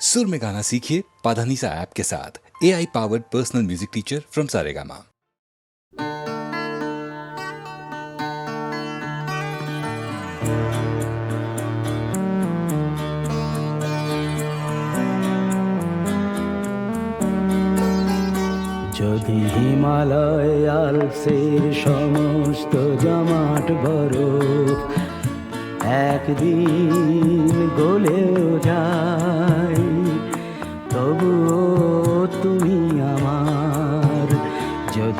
सुर में गाना सीखिए पाधानीसा ऐप के साथ A I powered personal music teacher from Saregama যদি হিমালয় আলসের সমস্ত জমাট বরফ একদিন গলেও যায়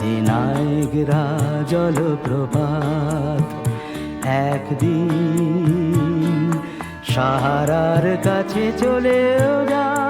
যদি নায়করা জলপ্রপাত। একদিন সাহারার কাছে চলেও যায়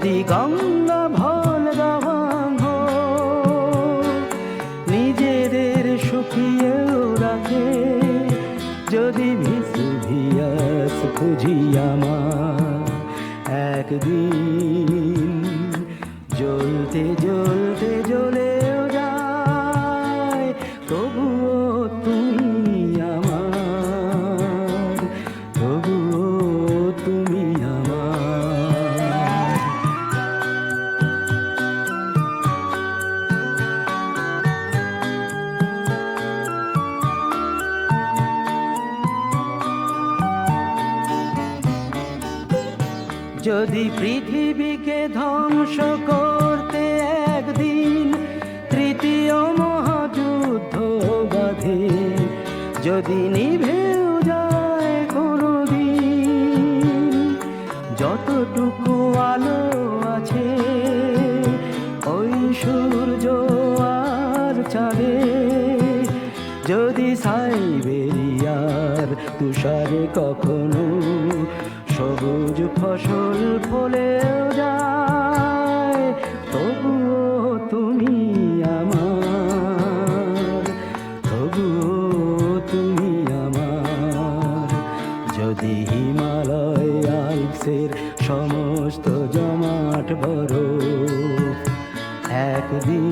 যদি গঙ্গা ভল গাঙ্গ নিজেদের সুখিয়েও রাখে যদি ভিসুভিয়াস খুঁজি আমার একদিন যদি পৃথিবীকে ধ্বংস করতে একদিন তৃতীয় মহাযুদ্ধ বাধে, যদি নিভেও যায় কোনোদিন, যতটুকু আলো আছে, ওই সূর্য আর চাঁদে, যদি সাইবেরিয়ার তুষারে কখনো সবুজ ফসল ফলেও যায়, তবুও তুমি আমার, তবুও তুমি আমার। যদি হিমালয় আলসের সমস্ত জমাট বড় একদিন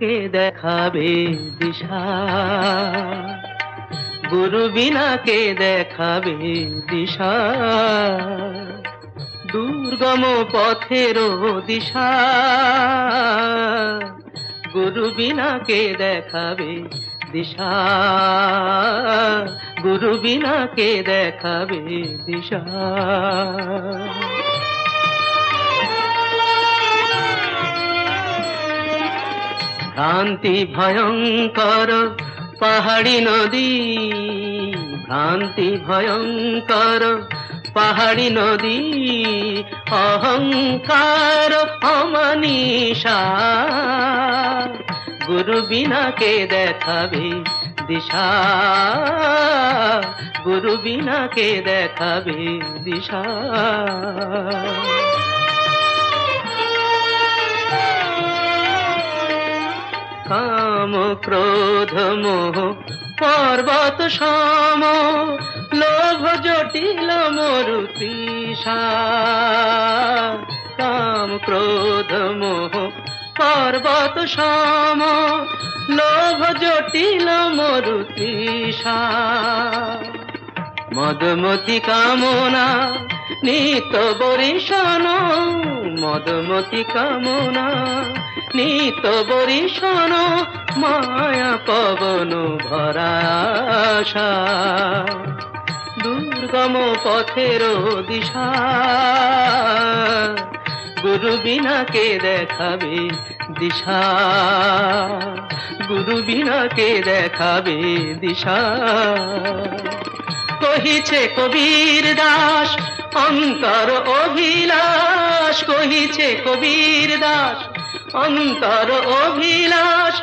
বিনাকে দেখাবে দিশা। গুরু বিনাকে দেখাবে দিশা। দুর্গম পথের দিশা। গুরু বিনাকে দেখাবে দিশা। গুরু বিনাকে দেখাবে দিশা। ভ্রান্তি ভয়ঙ্কর, পাহাড়ি নদী। ভ্রান্তি ভয়ঙ্কর, পাহাড়ি নদী। অহংকার অমনীষা গুরু বিনাকে দেখাবে দিশা। গুরু বিনাকে দেখাবে দিশা। ক্রোধ মোহ পর্বত সম, লোভ জটিল মরুতিষা কাম ক্রোধ মোহ পর্বত সম, লোভ জটিল মরুতিষা মদমতি কামনা, নিত বরিশন মদমতি কামনা, নিত বরিশন মায়া পবন ভরা আশা। দুর্গম পথের দিশা, গুরু বিনা কে দেখাবে দিশা। গুরু বিনা কে দেখাবে দিশা। কহিছে কবির দাস, অন্তর অভিলাষ কহিছে কবির দাস, অন্তর অভিলাষ,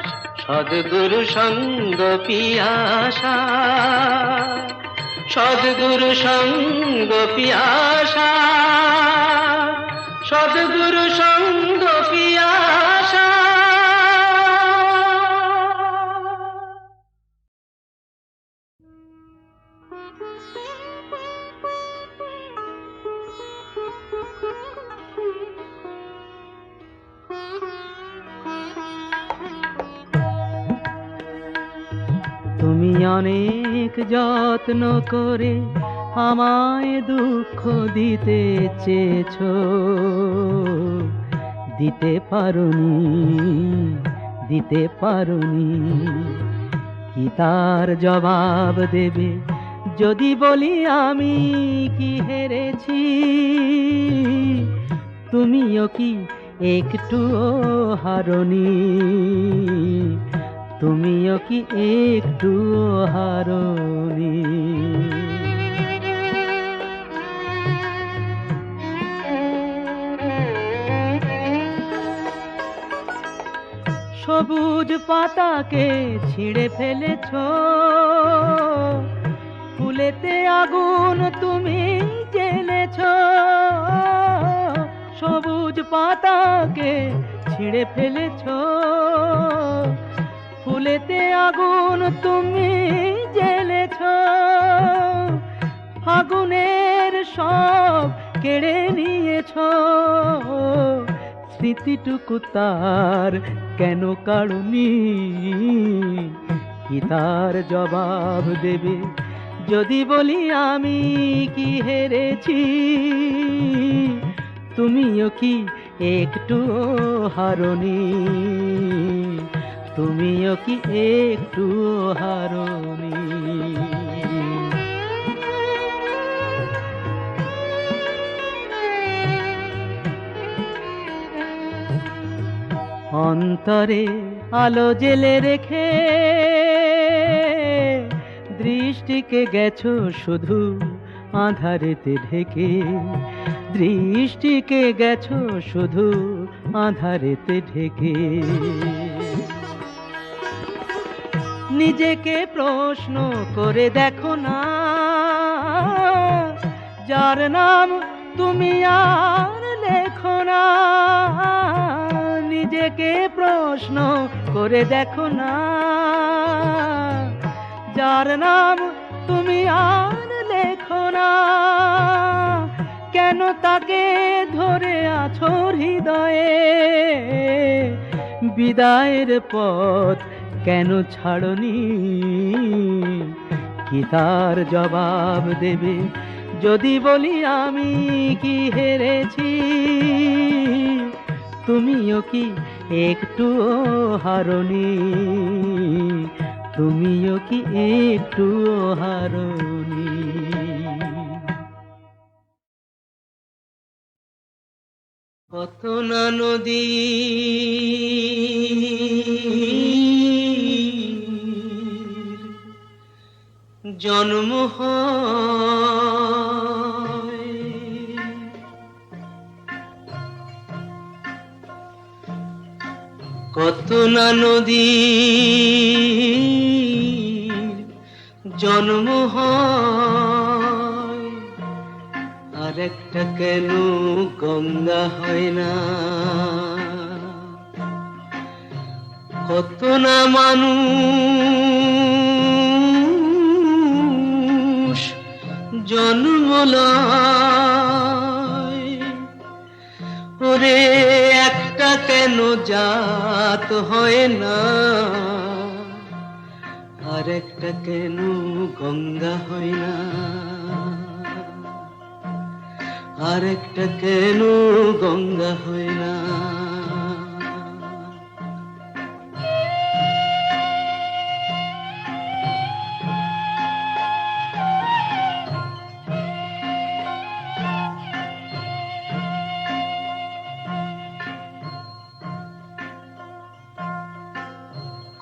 সদগুরু সঙ্গ পিয়াসা। সদগুরু সঙ্গ পিয়াসা। সদগুরু সঙ্গ অনেক যত্ন করে আমায় দুঃখ দিতে চেয়েছ। দিতে পারুনি দিতে পারুনি। কি তার জবাব দেবে? যদি বলি আমি কি হেরেছি? তুমিও কি একটুও হারনি? তুমিও কি একটু হারনি? সবুজ পাতাকে ছিঁড়ে ফেলেছ। ফুলেতে আগুন তুমি জেলেছ সবুজ পাতাকে ছিঁড়ে ফেলেছ। ফুলেতে আগুন তুমি জেলেছ ফাগুনের সব কেড়ে নিয়েছ। স্মৃতিটুকু তার কেন কাড়ুনি কি তার জবাব দেবে? যদি বলি আমি কি হেরেছি? তুমিও কি একটু হারনি? তুমিও কি একটু হারনি? অন্তরে আলো জেলে রেখে দৃষ্টিকে গেছো শুধু আধারেতে ঢেকে। দৃষ্টিকে গেছো শুধু আধারেতে ঢেকে। নিজেকে প্রশ্ন করে দেখো না। যার নাম তুমি আর লেখো না। নিজেকে প্রশ্ন করে দেখো না। যার নাম তুমি আর লেখো না। কেন তাকে ধরে আছো হৃদয়ে? বিদায়ের পথ কেন ছাড়নি? কি তার জবাব দেবে? যদি বলি আমি কি হেরেছি? তুমিও কি একটু হারনি? তুমিও কি একটু হারনি? কত না নদী জন্ম কত না নদী জন্ম আর একটা কেন গঙ্গা হয় না? কত না মানুষ জন্মল ওরে, একটা কেন জাত হয় না? আর একটা কেন গঙ্গা হয় না? আর একটা কেন গঙ্গা হয় না?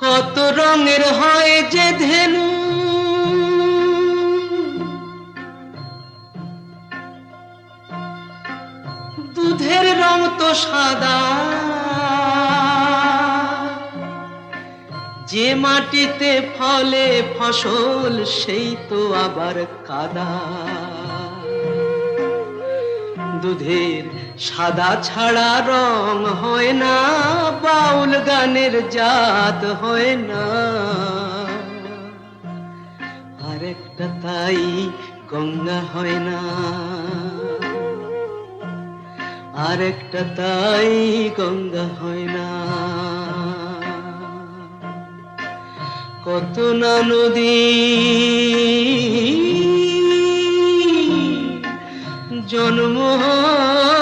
কত রঙের হয় যে ধেনু। দুধের রং তো সাদা। যে মাটিতে ফলে ফসল, সেই তো আবার কাদা। দুধের সাদা ছাড়া রং হয় না, বাউল গানের জাত হয় না আরেকটা তাই গঙ্গা হয় না আরেকটা তাই গঙ্গা হয় না কত না নদী, জন্ম হয়।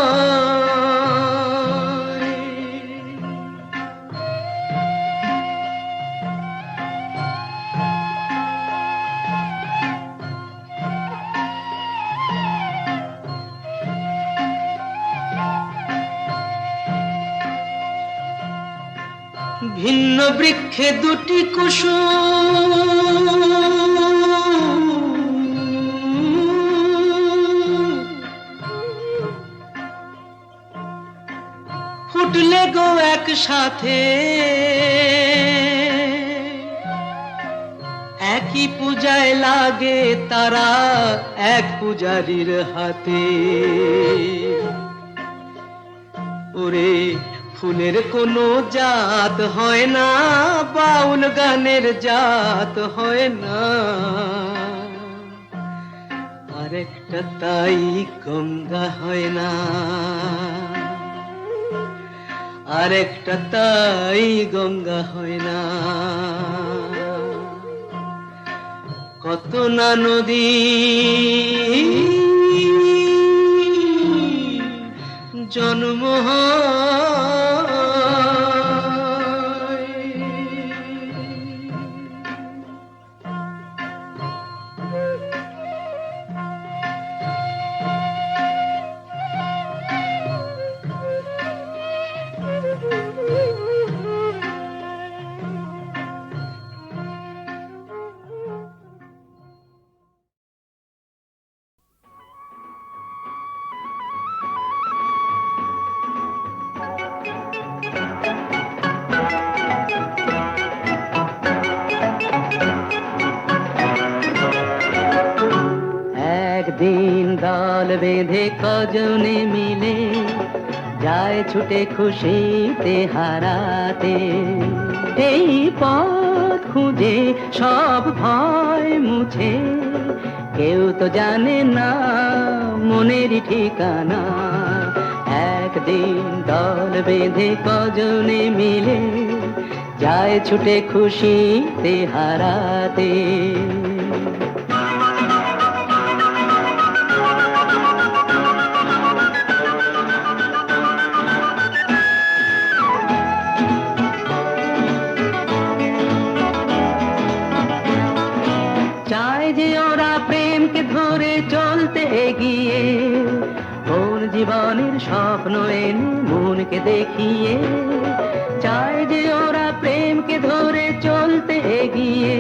ভিন্ন বৃক্ষে দুটি কুসুম। ফুটলে গো একসাথে। একই পূজায় লাগে তারা এক পূজারীর হাতে। ফুলের কোনো জাত হয় না, বাউল গানের জাত হয় না। আরেকটা তাই গঙ্গা হয় না। আরেকটা তাই গঙ্গা হয় না। কত না নদী, জন্ম হয় একদিন দল বেঁধে কজনে মিলে যায় ছুটে খুশিতে হারাতে। এই পথ খুঁজে সব ভয় মুছে। কেউ তো জানে না মনেরই ঠিকানা। একদিন দল বেঁধে কজনে মিলে যায় ছুটে খুশিতে হারাতে। দেখিয়ে, চায় যে ওরা প্রেমকে ধরে চলতে এগিয়ে।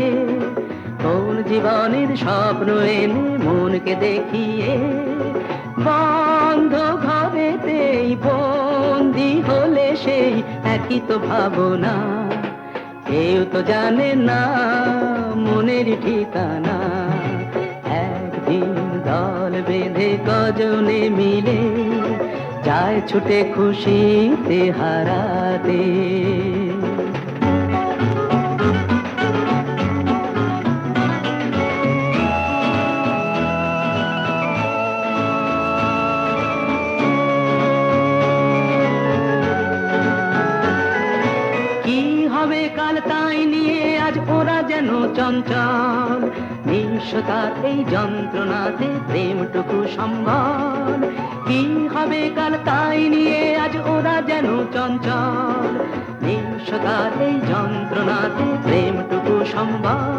কোন জীবনের স্বপ্ন এনে মনকে দেখিয়ে, বন্ধ ঘরেতেই বন্দি হলে সেই একই তো ভাবনা। কেউ তো জানে না মনের ঠিকানা। একদিন দল বেঁধে কজনে মিলে যায় ছুটে খুশিতে হারাতে। হবে কাল তাই নিয়ে আজ ওরা যেন চঞ্চল? নিঃস্বতার এই যন্ত্রণাতে প্রেমটুকু সম্বল। কি হবে কাল তাই নিয়ে আজ ওরা যেন চঞ্চল। নিঃসকার এই যন্ত্রণাতে প্রেমটুকু সম্বল।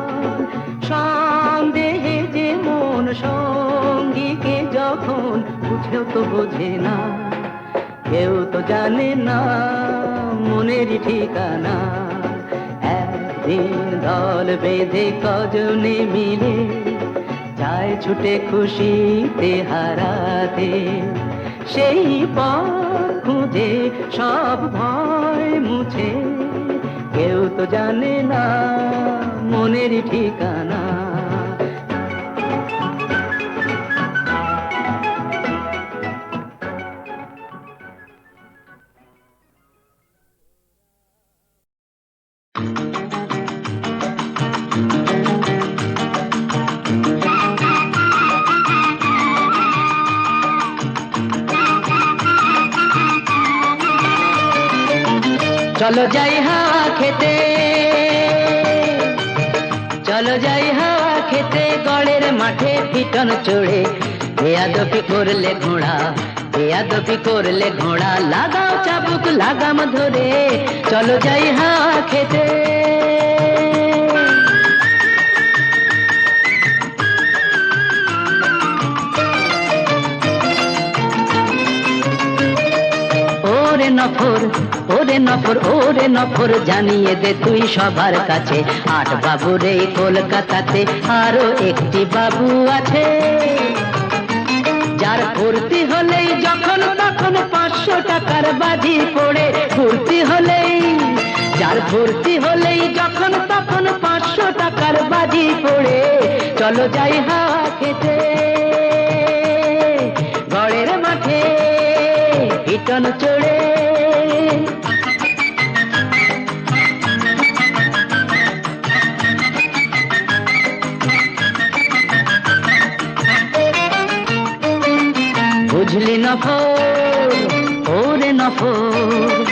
সন্দেহে যে মন সঙ্গীকে যখন বুঝেও তো বোঝে না, কেউ তো জানে না মনেরই ঠিকানা। একদিন দল বেঁধে কজনে মিলে যায় ছুটে খুশিতে হারাতে। সেই পথ খুঁজে সব ভয় মুছে। কেউ তো জানে না মনের ঠিকানা। চলো যাই হাওয়া খেতে। চলো যাই হাওয়া খেতে, গড়ের মাঠে পিটন চড়ে। বেয়াদপি করলে ঘোড়া, বেয়াদপি করলে ঘোড়া, লাগাও চাবুক, লাগাম ধরে। চলো যাই হাওয়া খেতে। নফর ওরে নফর ওরে নফর, জানিয়ে দে তুই সবার কাছে। আট বাবুর এই কলকাতাতে আরও একটি বাবু আছে। যার ফুর্তি হলেই যখন তখন পাঁচশো টাকার বাজি পড়ে। ফুর্তি হলেই, যার ফুর্তি হলেই যখন তখন পাঁচশো টাকার বাজি পড়ে। চলো যাই হাওয়া খেতে, গড়ের মাঠে, পিটন চড়ে। নফর ওরে নফর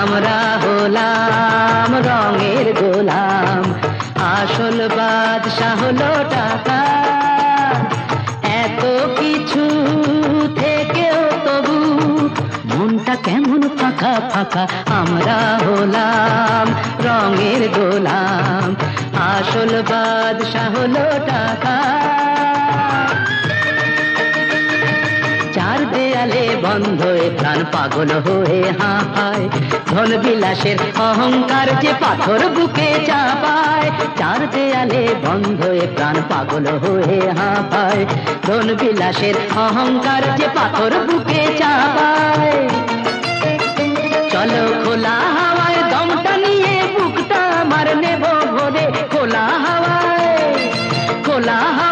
আমরা হলাম রঙের গোলাম। আসল বাদশাহ হলো টাকা এত কিছু থেকেও তবু মনটা কেমন ফাঁকা ফাঁকা, আমরা হলাম রঙের গোলাম। আসল বাদশাহ হলো টাকা বন্ধ প্রাণ পাগল হয়ে হাঁপায়। ধন বিলাসের অহংকার যে পাথর বুকে চাপায়। চার দেয়ালে বন্ধ এ প্রাণ পাগল হয়ে হাঁপায়। ধন বিলাসের অহংকার যে পাথর বুকে চাপায়। চলো খোলা হাওয়ায় দমটা নিয়ে বুকটা আমার নেব ভরে। খোলা হাওয়ায় খোলা হাওয়ায়